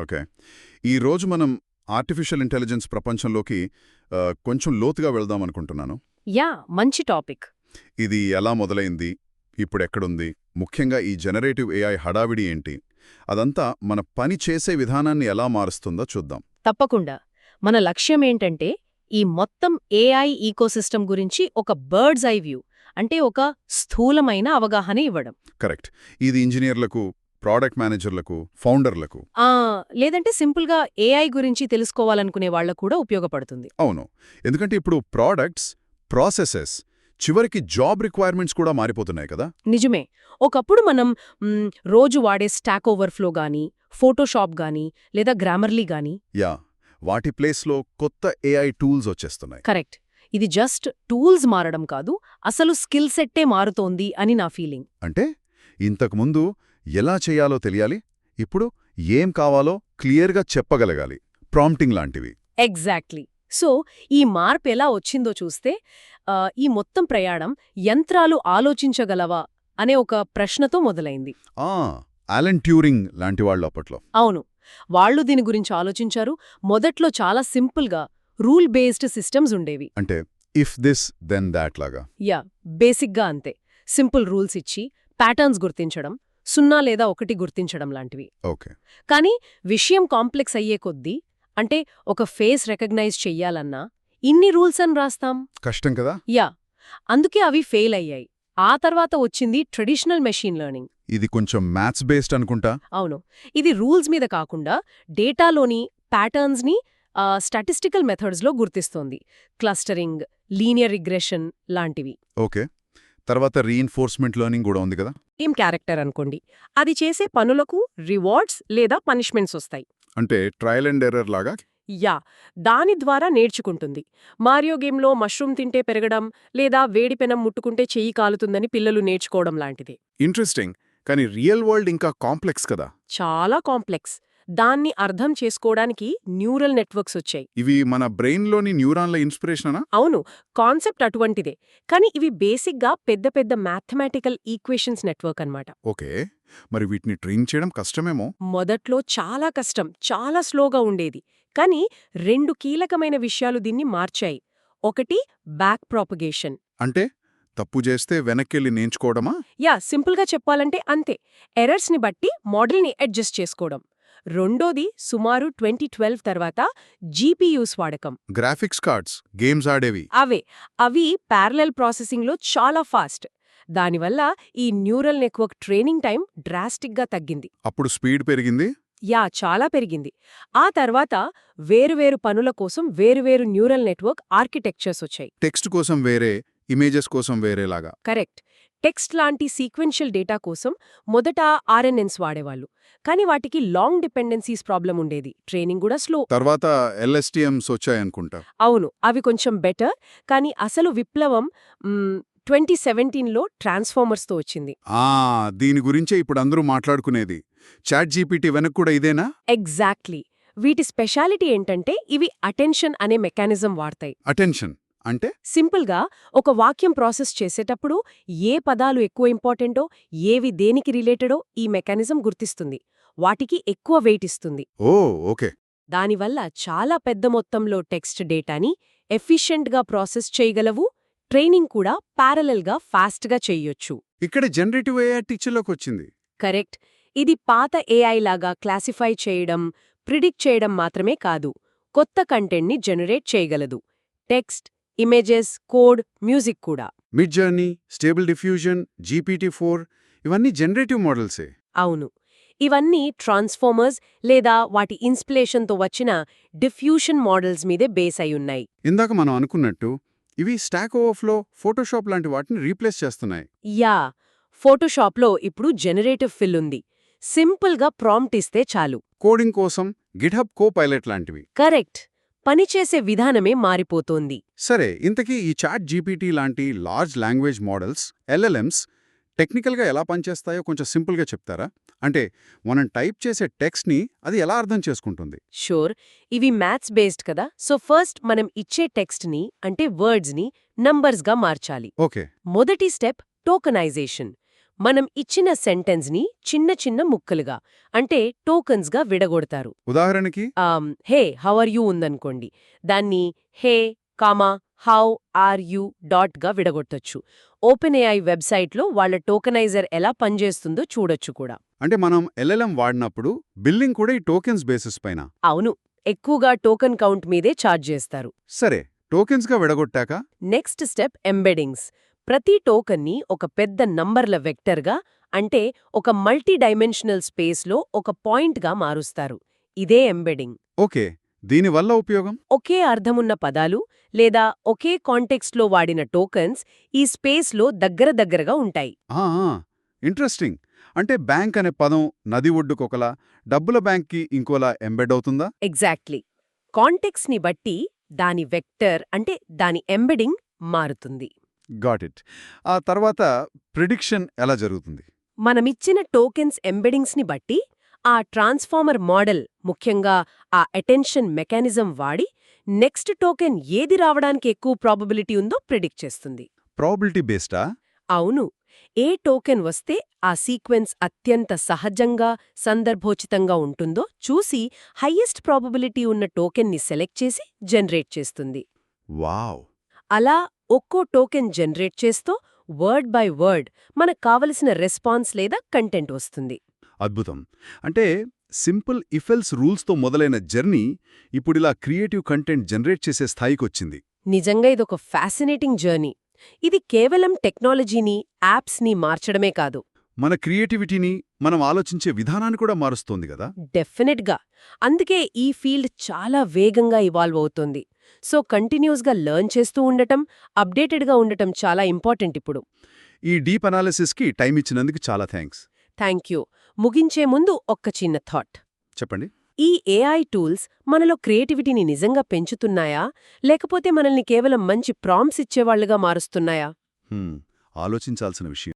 Okay. ఈ రోజు మనం ఆర్టిఫిషియల్ ఇంటెలిజెన్స్ ప్రపంచంలోకి కొంచెం లోతుగా వెళ్దాం అనుకుంటున్నాను. యా మంచి టాపిక్. ఇది ఎలా మొదలైంది ఇప్పుడు ఎక్కడుంది ముఖ్యంగా ఈ జనరేటివ్ ఏఐ హడావిడి ఏంటి అదంతా మన పని చేసే విధానాన్ని ఎలా మారుస్తుందో చూద్దాం. తప్పకుండా. మన లక్ష్యం ఏంటంటే ఈ మొత్తం ఏఐ ఈకోసిస్టమ్ గురించి ఒక బర్డ్స్ ఐ వ్యూ అంటే ఒక స్థూలమైన అవగాహన ఇవ్వడం. కరెక్ట్. ఇది ఇంజనీర్లకు ప్రోడక్ట్ మేనేజర్లకు ఫౌండర్లకు. లేదంటే సింపుల్గా ఏఐ గురించి తెలుసుకోవాలనుకునే వాళ్ళకు కూడా ఉపయోగపడుతుంది. అవును. ఎందుకంటే ఇప్పుడు ప్రోడక్ట్స్ ప్రాసెసెస్ చివరికి జాబ్ రిక్వైర్మెంట్స్ కూడా మారిపోతున్నాయి కదా? నిజమే. ఒకప్పుడు మనం రోజు వాడే స్టాక్ ఓవర్ఫ్లో గానీ ఫోటోషాప్ గానీ లేదా గ్రామర్లీ గానీ యా. వాటి ప్లేస్లో కొత్త ఏఐ టూల్స్ వచ్చేస్తున్నాయి. కరెక్ట్. ఇది జస్ట్ టూల్స్ మారడం కాదు అసలు స్కిల్ సెట్టే మారుతోంది అని నా ఫీలింగ్. అంటే ఇంతకుముందు ఎలా చేయాలో తెలియాలి. ఇప్పుడు ఏం కావాలో క్లియర్గా చెప్పగలగాలి. ప్రాంప్టింగ్ లాంటివి. ఎగ్జాక్ట్లీ. సో ఈ మార్పు ఎలా వచ్చిందో చూస్తే ఈ మొత్తం ప్రయాణం యంత్రాలు ఆలోచించగలవా అనే ఒక ప్రశ్నతో మొదలైంది. ట్యూరింగ్ లాంటి వాళ్ళు అప్పట్లో. అవును. వాళ్ళు దీని గురించి ఆలోచించారు. మొదట్లో చాలా సింపుల్గా రూల్ బేస్డ్ సిస్టమ్స్ ఉండేవి. అంటే ఇఫ్ దిస్ దెన్ దాట్ లాగా. యా బేసిక్గా అంతే. సింపుల్ రూల్స్ ఇచ్చి ప్యాటర్న్స్ గుర్తించడం సున్నా లేదా ఒకటి గుర్తించడం లాంటివి. ఓకే. కానీ విషయం కాంప్లెక్స్ అయ్యే కొద్దీ అంటే ఒక ఫేస్ రికగ్నైజ్ చెయ్యాలన్నా ఇన్ని రూల్స్ అని రాస్తాం? కష్టం కదా? యా. అందుకే అవి ఫెయిల్ అయ్యాయి. ఆ తర్వాత వచ్చింది ట్రెడిషనల్ మెషీన్ లెర్నింగ్. ఇది కొంచెం మ్యాథ్స్ బేస్డ్ అనుకుంటా? అవును. ఇది రూల్స్ మీద కాకుండా డేటాలోని ప్యాటర్న్స్ని స్టాటిస్టికల్ మెథడ్స్లో గుర్తిస్తోంది. క్లస్టరింగ్ లీనియర్ రిగ్రెషన్ లాంటివి. ఓకే. తర్వాత రీఇన్ఫోర్స్మెంట్ లెర్నింగ్ కూడా ఉంది కదా? టీమ్ క్యారెక్టర్ అనుకోండి. అది చేసే పనులకు రివార్డ్స్ లేదా పనిష్మెంట్స్ వస్తాయి. అంటే ట్రయల్ అండ్ ఎర్రర్ లాగా? యా. దాని ద్వారా నేర్చుకుంటుంది. మారియో గేమ్లో మష్రూమ్ తింటే పెరగడం లేదా వేడి పెనం ముట్టుకుంటే చెయ్యి కాలుతుందని పిల్లలు నేర్చుకోవడం లాంటిది. ఇంట్రెస్టింగ్. కానీ రియల్ వరల్డ్ ఇంకా కాంప్లెక్స్ కదా? చాలా కాంప్లెక్స్. దాన్ని అర్థం చేసుకోవడానికి న్యూరల్ నెట్వర్క్స్ వచ్చాయి. ఇవి మన బ్రెయిన్లోని న్యూరాన్ల ఇన్స్పిరేషనా? అవును కాన్సెప్ట్ అటువంటిదే. కానీ ఇవి బేసిక్గా పెద్ద పెద్ద మ్యాథమెటికల్ ఈక్వేషన్స్ నెట్వర్క్ అన్నమాట. ఓకే. మరి వీటిని ట్రైన్ చేయడం కష్టమేమో? మొదట్లో చాలా కష్టం చాలా స్లోగా ఉండేది. కానీ రెండు కీలకమైన విషయాలు దీన్ని మార్చాయి. ఒకటి బ్యాక్ ప్రాపగేషన్. అంటే? తప్పు చేస్తే వెనక్కెళ్ళి నేర్చుకోవడమా? యా సింపుల్గా చెప్పాలంటే అంతే. ఎర్రర్స్ని బట్టి మోడల్ని అడ్జస్ట్ చేసుకోవడం. రెండోది సుమారు ట్వంటీ ట్వెల్వ్ తర్వాత జీపీయూస్ వాడకం. గ్రాఫిక్స్ కార్డ్స్ గేమ్స్ ఆడేవి. అవే. అవి ప్యారలల్ ప్రాసెసింగ్లో చాలా ఫాస్ట్. దానివల్ల ఈ న్యూరల్ నెట్వర్క్ ట్రైనింగ్ టైం డ్రాస్టిక్గా తగ్గింది. అప్పుడు స్పీడ్ పెరిగింది? యా చాలా పెరిగింది. ఆ తర్వాత వేరువేరు పనుల కోసం వేరువేరు న్యూరల్ నెట్వర్క్ ఆర్కిటెక్చర్స్ వచ్చాయి. టెక్స్ట్ కోసం వేరే ఇమేజెస్ కోసం వేరేలాగా. కరెక్ట్. టెక్స్ట్ లాంటి సీక్వెన్షియల్ డేటా కోసం మొదట ఆర్ఎన్ఎన్స్ వాడేవాళ్ళు. కానీ వాటికి లాంగ్ డిపెండెన్సీస్ ప్రాబ్లం ఉండేది. ట్రైనింగ్ కూడా స్లో. తర్వాత ఎల్ఎస్టిఎంస్ వచ్చాయనుకుంటా? అవును. అవి కొంచెం బెటర్. కానీ అసలు విప్లవం ట్వంటీ సెవెంటీన్లో ట్రాన్స్ఫార్మర్స్తో వచ్చింది. ఆ దీని గురించే ఇప్పుడు అందరూ మాట్లాడుకునేది. చాట్ జీపీటీ వెనక్కి కూడా ఇదేనా? ఎగ్జాక్ట్లీ. వీటి స్పెషాలిటీ ఏంటంటే ఇవి అటెన్షన్ అనే మెకానిజం వాడతాయి. అటెన్షన్. అంటే? సింపుల్గా ఒక వాక్యం ప్రాసెస్ చేసేటప్పుడు ఏ పదాలు ఎక్కువ ఇంపార్టెంటో ఏవి దేనికి రిలేటెడో ఈ మెకానిజం గుర్తిస్తుంది. వాటికి ఎక్కువ వెయిట్ ఇస్తుంది. Oh okay. దానివల్ల చాలా పెద్ద మొత్తంలో టెక్స్ట్ డేటాని ఎఫిషియెంట్గా ప్రాసెస్ చేయగలవు ట్రైనింగ్ కూడా ప్యారలల్గా ఫాస్ట్గా చెయ్యొచ్చు ఇక్కడ జనరేటివ్ ఏఐ టీచర్లోకి వచ్చింది కరెక్ట్. ఇది పాత ఏఐ లాగా క్లాసిఫై చేయడం ప్రిడిక్ట్ చేయడం మాత్రమే కాదు కొత్త కంటెంట్ని జనరేట్ చేయగలదు. టెక్స్ట్ ఇమేజెస్ కోడ్ మ్యూజిక్ కూడా. Midjourney stable diffusion GPT four ఇవన్నీ జనరేటివ్ మోడల్సే. అవును. ఇవన్నీ ట్రాన్స్ఫార్మర్స్ లేదా వాటి ఇన్స్పిలేషన్తో వచ్చిన డిఫ్యూషన్ మోడల్స్ మీదే బేస్ అయి ఇందాక మనం అనుకున్నట్టు ఇవి స్టాక్ ఓవర్ఫ్లో ఫోటోషాప్ లాంటి వాటిని రీప్లేస్ చేస్తున్నాయి. యా ఫోటోషాప్లో ఇప్పుడు జనరేటివ్ ఫిల్ ఉంది. సింపుల్గా ప్రాంప్ట్ ఇస్తే చాలు. కోడింగ్ కోసం గిట్హబ్ కో పైలట్ లాంటివి. కరెక్ట్. పనిచేసే విధానమే మారిపోతోంది. సరే ఇంతకీ ఈ చాట్ జీపీటీ లాంటి లార్జ్ లాంగ్వేజ్ మోడల్స్ ఎల్ఎల్ఎమ్స్ టెక్నికల్గా ఎలా పనిచేస్తాయో కొంచెం సింపుల్గా చెప్తారా? అంటే మనం టైప్ చేసే టెక్స్ట్ని అది ఎలా అర్థం చేసుకుంటుంది? షూర్. ఇవి మ్యాథ్స్ బేస్డ్ కదా సో ఫస్ట్ మనం ఇచ్చే టెక్స్ట్ని అంటే వర్డ్స్ని నంబర్స్గా మార్చాలి. ఓకే. మొదటి స్టెప్ టోకనైజేషన్. మనం ఇచ్చిన సెంటెన్స్ని చిన్న చిన్న ముక్కలుగా అంటే టోకన్స్గా విడగొడతారు. ఉదాహరణకి? హే హౌ ఆర్ యూ ఉందనుకోండి. దాన్ని hey comma how are you డాట్గా విడగొట్టొచ్చు. ఓపెన్ ఏఐ వెబ్సైట్లో వాళ్ళ టోకనైజర్ ఎలా పనిచేస్తుందో చూడొచ్చు కూడా. అంటే మనం ఎల్ఎల్ఎం వాడినప్పుడు బిల్లింగ్ కూడా ఈ టోకెన్స్ బేసిస్ పైన? అవును ఎక్కువగా టోకన్ కౌంట్ మీదే ఛార్జ్ చేస్తారు. సరే టోకెన్స్గా విడగొట్టాక? Next step ఎంబెడింగ్స్. ప్రతి టోకన్ని ఒక పెద్ద నంబర్ల వెక్టర్గా అంటే ఒక మల్టీ డైమెన్షనల్ స్పేస్లో ఒక పాయింట్గా మారుస్తారు. ఇదే ఎంబెడింగ్. ఓకే. దీనివల్ల ఉపయోగం? ఒకే అర్థమున్న పదాలు లేదా ఒకే కాంటెక్స్ట్లో వాడిన టోకన్స్ ఈ స్పేస్లో దగ్గర దగ్గరగా ఉంటాయి. ఇంట్రెస్టింగ్. అంటే బ్యాంక్ అనే పదం నది ఒడ్డుకొకలా డబ్బుల బ్యాంక్కి ఇంకోలా ఎంబెడ్ అవుతుందా? ఎగ్జాక్ట్లీ. కాంటెక్స్ని బట్టి దాని వెక్టర్ అంటే దాని ఎంబెడింగ్ మారుతుంది. Got it. ఆ తర్వాత ప్రిడిక్షన్ ఎలా జరుగుతుంది? మనమిచ్చిన టోకెన్స్ ఎంబెడింగ్స్ని బట్టి ఆ ట్రాన్స్ఫార్మర్ మోడల్ ముఖ్యంగా ఆ అటెన్షన్ మెకానిజం వాడి నెక్స్ట్ టోకెన్ ఏది రావడానికి ఎక్కువ ప్రాబబిలిటీ ఉందో ప్రిడిక్ట్ చేస్తుంది. ప్రాబిలిటీ బేస్డా? అవును. ఏ టోకెన్ వస్తే ఆ సీక్వెన్స్ అత్యంత సహజంగా సందర్భోచితంగా ఉంటుందో చూసి హయ్యెస్ట్ ప్రాబబిలిటీ ఉన్న టోకెన్ని సెలెక్ట్ చేసి జనరేట్ చేస్తుంది. వావ్! అలా ఒక్కో టోకెన్ జనరేట్ చేస్తూ వర్డ్ బై వర్డ్ మనకు కావలసిన రెస్పాన్స్ లేదా కంటెంట్ వస్తుంది. అద్భుతం. అంటే సింపుల్ ఇఫెల్స్ రూల్స్తో మొదలైన జర్నీ ఇప్పుడిలా క్రియేటివ్ కంటెంట్ జనరేట్ చేసే స్థాయికొచ్చింది నిజంగా ఇదొక ఫ్యాసినేటింగ్ జర్నీ. ఇది కేవలం టెక్నాలజీని యాప్స్ని మార్చడమే కాదు. మన క్రియేటివిటీని మనం ఆలోచించే విధానాన్ని కూడా మారుస్తోంది కదా? డెఫినెట్గా. అందుకే ఈ ఫీల్డ్ చాలా వేగంగా ఇవాల్వ్ అవుతోంది. సో కంటిన్యూస్గా లెర్న్ చేస్తూ ఉండటం అప్డేటెడ్గా ఉండటం చాలా ఇంపార్టెంట్ ఇప్పుడు. ఈ డీప్ అనాలిసిస్కి టైం ఇచ్చినందుకు చాలా థ్యాంక్స్. Thank you. ముగించే ముందు ఒక్క చిన్న థాట్. చెప్పండి. ఈ ఏఐ టూల్స్ మనలో క్రియేటివిటీని నిజంగా పెంచుతున్నాయా? లేకపోతే మనల్ని కేవలం మంచి ప్రాంప్స్ ఇచ్చేవాళ్ళుగా మారుస్తున్నాయా? ఆలోచించాల్సిన విషయం.